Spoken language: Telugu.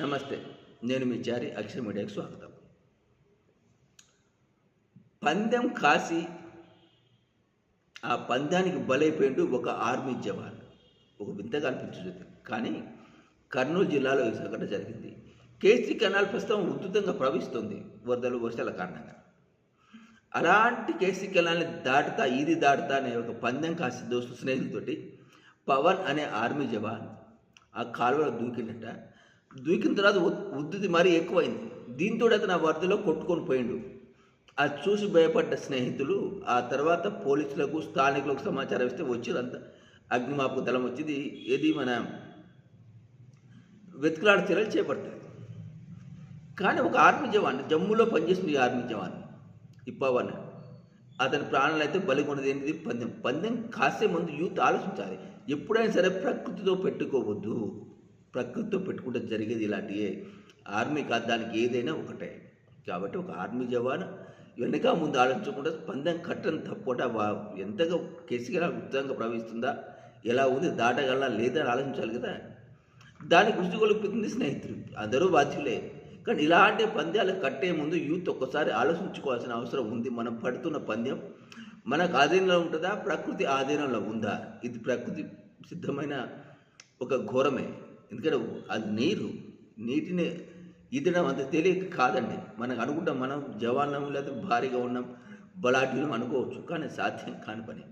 నమస్తే నేను మీ చారి అక్షర మీడియాకి స్వాగతం. పందెం కాసి ఆ పందానికి బలైపోయిండు ఒక ఆర్మీ జవాన్. ఒక వింతగా అనిపించుతుంది కానీ కర్నూలు జిల్లాలో ఈ సంఘటన జరిగింది. కేసీ కెనాల్ ప్రస్తుతం ఉధృతంగా ప్రవహిస్తుంది వరదలు వర్షాల కారణంగా. అలాంటి కేసీ కెనాల్ని దాటుతా ఇది దాటుతా అనే ఒక పందెం కాసి దోస్తు స్నేహితులతోటి పవన్ అనే ఆర్మీ జవాన్ ఆ కాలువలో దూకినట్ట దూకిన తర్వాత ఉద్దుది మరీ ఎక్కువైంది. దీంతో అతను ఆ వరదలో కొట్టుకొని పోయిండు. అది చూసి భయపడ్డ స్నేహితులు ఆ తర్వాత పోలీసులకు స్థానికులకు సమాచారం ఇస్తే వచ్చిందంతా అగ్నిమాపక దళం వచ్చింది. ఏది మన వెతుకులాడ చర్యలు చేపడతాయి కానీ ఒక ఆర్మీ జవాన్ జమ్మూలో పనిచేసిన ఈ ఆర్మీ జవాన్ ఈ అతని ప్రాణాలు అయితే బలిగొన్నది ఏంటిది? పందెం. పందెం కాసే ముందు యూత్ ఆలోచించాలి. ఎప్పుడైనా సరే ప్రకృతితో పెట్టుకోవద్దు. ప్రకృతితో పెట్టుకుంటే జరిగేది ఇలాంటివే ఆర్మీ కాదు దానికి ఏదైనా ఒకటే. కాబట్టి ఒక ఆర్మీ జవాన్ వెనక ముందు ఆలోచించకుండా పందెం కట్టని తప్పకుండా ఎంతగా కెసిగా ఉత్సాహంగా ప్రవహిస్తుందా? ఎలా ఉంది? దాటగలనా? లేదా అని ఆలోచించాలి కదా. దాని కృషి కొలుపుతుంది స్నేహితులు. అందరూ బాధ్యులే. కానీ ఇలాంటి పంద్యాలు కట్టే ముందు యూత్ ఒక్కసారి ఆలోచించుకోవాల్సిన అవసరం ఉంది. మనం పడుతున్న పంద్యం మనకు ఆధీనంలో ఉంటుందా? ప్రకృతి ఆధీనంలో ఉందా? ఇది ప్రకృతి సిద్ధమైన ఒక ఘోరమే. ఎందుకంటే అది నీరు. నీటిని ఈదడం అంత తెలియక కాదండి. మనకు అనుకుంటాం మనం జవాన్లం లేకపోతే భారీగా ఉన్నాం బలాఢ్యులం అనుకోవచ్చు కానీ సాధ్యం కాని పని.